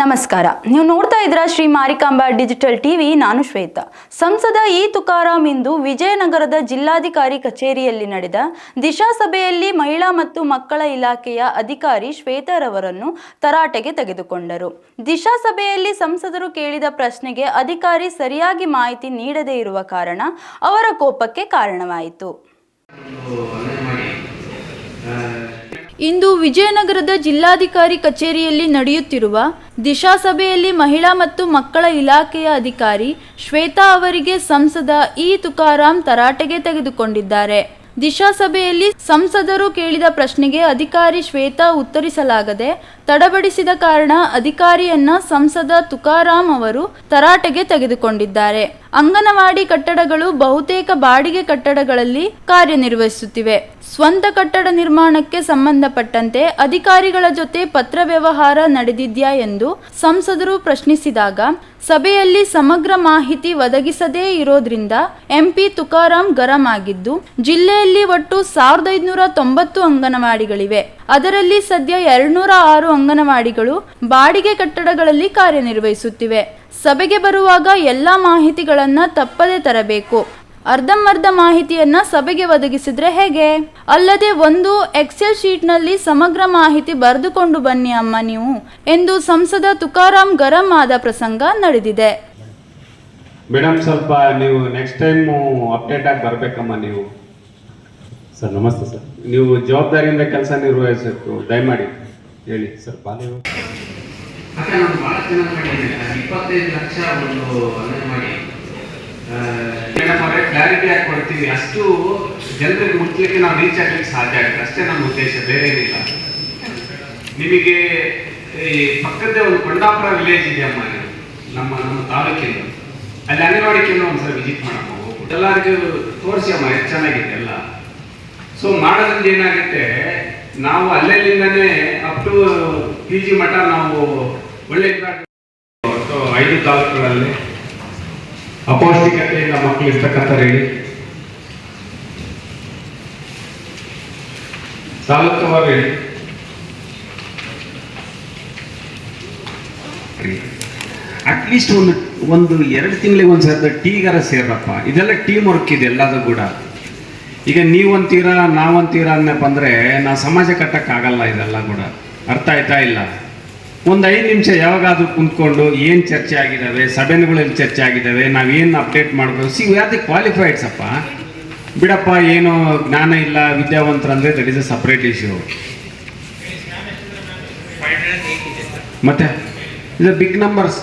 ನಮಸ್ಕಾರ. ನೀವು ನೋಡ್ತಾ ಇದ್ರ ಶ್ರೀ ಮಾರಿಕಾಂಬಾ ಡಿಜಿಟಲ್ ಟಿವಿ, ನಾನು ಶ್ವೇತಾ. ಸಂಸದ ಇ ತುಕಾರಾಮ್ ಇಂದು ವಿಜಯನಗರದ ಜಿಲ್ಲಾಧಿಕಾರಿ ಕಚೇರಿಯಲ್ಲಿ ನಡೆದ ದಿಶಾ ಸಭೆಯಲ್ಲಿ ಮಹಿಳಾ ಮತ್ತು ಮಕ್ಕಳ ಇಲಾಖೆಯ ಅಧಿಕಾರಿ ಶ್ವೇತರವರನ್ನು ತರಾಟೆಗೆ ತೆಗೆದುಕೊಂಡರು. ದಿಶಾ ಸಭೆಯಲ್ಲಿ ಸಂಸದರು ಕೇಳಿದ ಪ್ರಶ್ನೆಗೆ ಅಧಿಕಾರಿ ಸರಿಯಾಗಿ ಮಾಹಿತಿ ನೀಡದೇ ಇರುವ ಕಾರಣ ಅವರ ಕೋಪಕ್ಕೆ ಕಾರಣವಾಯಿತು. ಇಂದು ವಿಜಯನಗರದ ಜಿಲ್ಲಾಧಿಕಾರಿ ಕಚೇರಿಯಲ್ಲಿ ನಡೆಯುತ್ತಿರುವ ದಿಶಾ ಸಭೆಯಲ್ಲಿ ಮಹಿಳಾ ಮತ್ತು ಮಕ್ಕಳ ಇಲಾಖೆಯ ಅಧಿಕಾರಿ ಶ್ವೇತಾ ಅವರಿಗೆ ಸಂಸದ ಇ ತುಕಾರಾಂ ತರಾಟೆಗೆ ತೆಗೆದುಕೊಂಡಿದ್ದಾರೆ. ದಿಶಾ ಸಭೆಯಲ್ಲಿ ಸಂಸದರು ಕೇಳಿದ ಪ್ರಶ್ನೆಗೆ ಅಧಿಕಾರಿ ಶ್ವೇತಾ ಉತ್ತರಿಸಲಾಗದೆ ತಡಬಡಿಸಿದ ಕಾರಣ ಅಧಿಕಾರಿಯನ್ನ ಸಂಸದ ತುಕಾರಾಂ ಅವರು ತರಾಟೆಗೆ ತೆಗೆದುಕೊಂಡಿದ್ದಾರೆ. ಅಂಗನವಾಡಿ ಕಟ್ಟಡಗಳು ಬಹುತೇಕ ಬಾಡಿಗೆ ಕಟ್ಟಡಗಳಲ್ಲಿ ಕಾರ್ಯನಿರ್ವಹಿಸುತ್ತಿವೆ. ಸ್ವಂತ ಕಟ್ಟಡ ನಿರ್ಮಾಣಕ್ಕೆ ಸಂಬಂಧಪಟ್ಟಂತೆ ಅಧಿಕಾರಿಗಳ ಜೊತೆ ಪತ್ರ ವ್ಯವಹಾರ ನಡೆದಿದ್ಯಾ ಎಂದು ಸಂಸದರು ಪ್ರಶ್ನಿಸಿದಾಗ, ಸಭೆಯಲ್ಲಿ ಸಮಗ್ರ ಮಾಹಿತಿ ಒದಗಿಸದೇ ಇರೋದ್ರಿಂದ ಎಂಪಿ ತುಕಾರಾಂ ಗರಂ ಆಗಿದ್ದು, ಜಿಲ್ಲೆಯಲ್ಲಿ ಒಟ್ಟು ಸಾವಿರದ ಐದುನೂರ ತೊಂಬತ್ತು ಅಂಗನವಾಡಿಗಳಿವೆ. ಅದರಲ್ಲಿ ಸದ್ಯ ಎರಡ್ನೂರ ಆರು ಅಂಗನವಾಡಿಗಳು ಬಾಡಿಗೆ ಕಟ್ಟಡಗಳಲ್ಲಿ ಕಾರ್ಯನಿರ್ವಹಿಸುತ್ತಿವೆ. ಸಭೆಗೆ ಬರುವಾಗ ಎಲ್ಲ ಮಾಹಿತಿಗಳನ್ನ ತಪ್ಪದೇ ತರಬೇಕು. ಅರ್ಧಂಬರ್ಧ ಮಾಹಿತಿಯನ್ನ ಸಭೆಗೆ ಒದಗಿಸಿದ್ರೆ ಹೇಗೆ? ಅಲ್ಲದೆ ಒಂದು ಎಕ್ಸೆಲ್ ಶೀಟ್ನಲ್ಲಿ ಸಮಗ್ರ ಮಾಹಿತಿ ಬರೆದುಕೊಂಡು ಬನ್ನಿ ಅಮ್ಮ ನೀವು ಎಂದು ಸಂಸದ ತುಕಾರಾಂ ಗರಂ ಆದ ಪ್ರಸಂಗ ನಡೆದಿದೆ. ಮೇಡಮ್ ಸ್ವಲ್ಪ ನೀವು ನೆಕ್ಸ್ಟ್ ಟೈಮ್ ಅಪ್ಡೇಟ್ ಆಗಿ ಬರಬೇಕಮ್ಮ ನೀವು. ಸರ್ ನಮಸ್ತೆ ಸರ್. ನೀವು ಜವಾಬ್ದಾರಿಯಿಂದ ಕೆಲಸ ನಿರ್ವಹಿಸಬೇಕು ದಯಮಾಡಿ ಹೇಳಿ. ಸರ್ ಬಾಲ್ಯ ಮಾಡಿದ್ದೇನೆ ನಾನು ಇಪ್ಪತ್ತೈದು ಲಕ್ಷ ಒಂದು ಅಂಗನವಾಡಿ ಮೇಡಮ್ ಅವರೇ ಕ್ಲಾರಿಟಿ ಆಗಿ ಕೊಡ್ತೀವಿ ಅಷ್ಟು ಜನರಿಗೆ ಮುಟ್ಲಿಕ್ಕೆ ನಾವು ರೀಚ್ ಆಗ್ಲಿಕ್ಕೆ ಸಾಧ್ಯ ಆಗುತ್ತೆ ಅಷ್ಟೇ ನಮ್ಮ ಉದ್ದೇಶ ಬೇರೆ ಏನಿಲ್ಲ ನಿಮಗೆ ಈ ಪಕ್ಕದ ಒಂದು ಕೊಂಡಾಪುರ ವಿಲೇಜ್ ಇದೆ ಅಮ್ಮ ನಮ್ಮ ನಮ್ಮ ತಾಲೂಕಿನ ಅಲ್ಲಿ ಅಂಗನವಾಡಿ ಕೇಂದ್ರ ಒಂದ್ಸಲ ವಿಸಿಟ್ ಮಾಡಬಹುದು ಎಲ್ಲರಿಗೂ ತೋರಿಸಿ ಅಮ್ಮ ಎಷ್ಟು ಚೆನ್ನಾಗಿದೆ ಎಲ್ಲ ಸೊ ಮಾಡೋದ್ರಿಂದ ಏನಾಗುತ್ತೆ ನಾವು ಅಲ್ಲೆಲ್ಲಿಂದನೇ ಅಪ್ ಟು ಪಿ ಜಿ ಮಟ್ಟ ನಾವು ಒಳ್ಳೆ ಐದು ತಾಲೂಕುಗಳಲ್ಲಿ ಅಪೌಷ್ಟಿಕತೆಯಿಂದ ಮಕ್ಕಳು ಇರ್ತಕ್ಕಂಥ ಹೇಳಿ ತಾಲೂಕುವಾರು ಹೇಳಿ ಅಟ್ಲೀಸ್ಟ್ ಒಂದು ಒಂದು ಎರಡು ತಿಂಗಳಿಗೆ ಒಂದು ಟೀಗಾರ ಸೇರಪ್ಪ ಇದೆಲ್ಲ ಟೀಮ್ ವರ್ಕ್ ಇದೆ ಎಲ್ಲದೂ ಕೂಡ. ಈಗ ನೀವಂತೀರಾ, ನಾವಂತೀರಾ ಅನ್ನಪ್ಪ ಅಂದರೆ ನಾವು ಸಮಾಜ ಕಟ್ಟಕ್ಕಾಗಲ್ಲ ಇದೆಲ್ಲ ಕೂಡ. ಅರ್ಥ ಆಯ್ತಾ ಇಲ್ಲ? ಒಂದು ಐದು ನಿಮಿಷ ಯಾವಾಗಾದ್ರೂ ಕುಂತ್ಕೊಂಡು ಏನು ಚರ್ಚೆ ಆಗಿದ್ದಾವೆ ಸಭೆಗಳಲ್ಲಿ ಚರ್ಚೆ ಆಗಿದ್ದಾವೆ ನಾವೇನು ಅಪ್ಡೇಟ್ ಮಾಡಬೇಕು ಸಿ ಆರ್ ಕ್ವಾಲಿಫೈಡ್ಸ್ ಅಪ್ಪ. ಬಿಡಪ್ಪ, ಏನು ಜ್ಞಾನ ಇಲ್ಲ, ವಿದ್ಯಾವಂತರಂದ್ರೆ that is a separate issue ಮತ್ತೆ ಇದು ಬಿಗ್ ನಂಬರ್ಸ್